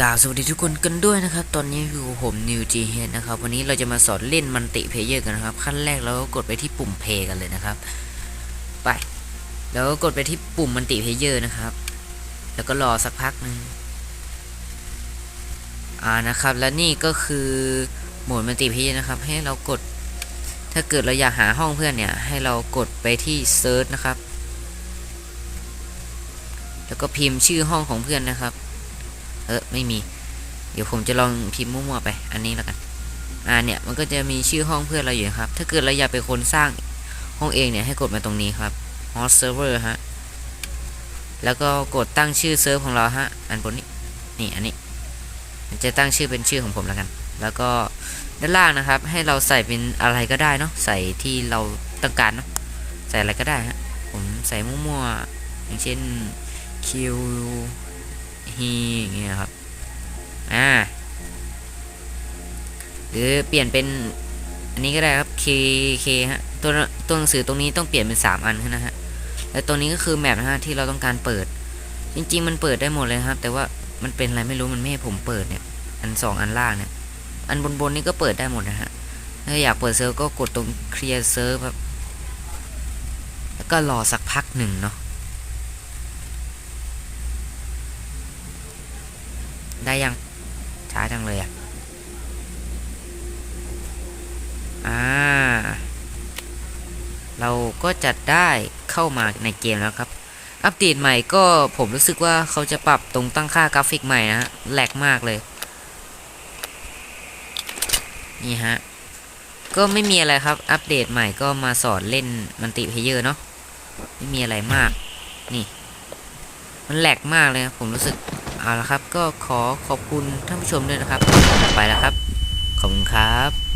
กล่าวสวัสดีทุกคนกันด้วยนะครับ ตอนนี้อยู่ผมนิวจีเฮดนะครับ วันนี้เราจะมาสอนเล่นมันติเพเยอร์กันนะครับ ขั้นแรกเราก็กดไปที่ปุ่มเพย์กันเลยนะครับ ไป แล้วก็กดไปที่ปุ่มมันติเพเยอร์นะครับ แล้วก็รอสักพักหนึ่งอ่านะครับ และนี่ก็คือโหมดมันติเพเยอร์นะครับ ให้เรากด ถ้าเกิดเราอยากหาห้องเพื่อนเนี่ย ให้เรากดไปที่เซิร์ชนะครับ แล้วก็พิมพ์ชื่อห้องของเพื่อนนะครับ เออไม่มี เดี๋ยวผมจะลองพิมพ์มั่วๆไป อันนี้แล้วกัน อ่าเนี่ยมันก็จะมีชื่อห้องเพื่อนเราอยู่ครับ ถ้าเกิดเราอยากเป็นคนสร้างห้องเองเนี่ยให้กดมาตรงนี้ครับ host server ฮะ แล้วก็กดตั้งชื่อเซิร์ฟของเราฮะ อันบนนี้ นี่อันนี้มันจะตั้งชื่อเป็นชื่อของผมแล้วกัน แล้วก็ด้านล่างนะครับ ให้เราใส่เป็นอะไรก็ได้เนาะ ใส่ที่เราต้องการเนาะ ใส่อะไรก็ได้ฮะ ผมใส่มั่วๆอย่างเช่น Q ฮีอย่างเงี้ยครับ อ่า หรือเปลี่ยนเป็น อันนี้ก็ได้ครับ K K ฮะ ตัวตัวหนังสือตรงนี้ต้องเปลี่ยนเป็น 3 อันนะฮะ และตัวนี้ก็คือแมปนะฮะที่เราต้องการเปิด จริง ๆ มันเปิดได้หมดเลยครับ แต่ว่ามันเป็นอะไรไม่รู้มันไม่ให้ผมเปิดเนี่ย อันสองอันล่างเนี่ย อันบนบนนี่ก็เปิดได้หมดนะฮะ ถ้าอยากเปิดเซิร์ฟก็กดตรง clear serve ครับ แล้วก็รอสักพักหนึ่งเนาะ ได้ยัง ช้าจังเลยอะ อ่า เราก็จะได้เข้ามาในเกมแล้วครับ อัปเดตใหม่ก็ผมรู้สึกว่าเขาจะปรับตรงตั้งค่ากราฟิกใหม่นะฮะแหลกมากเลย นี่ฮะ ก็ไม่มีอะไรครับ อัปเดตใหม่ก็มาสอนเล่นมันติเพเยอร์เนาะ ไม่มีอะไรมาก นี่ มันแหลกมากเลยผมรู้สึก เอาละครับ ก็ขอขอบคุณท่านผู้ชมด้วยนะครับไปแล้วครับ ขอบคุณครับ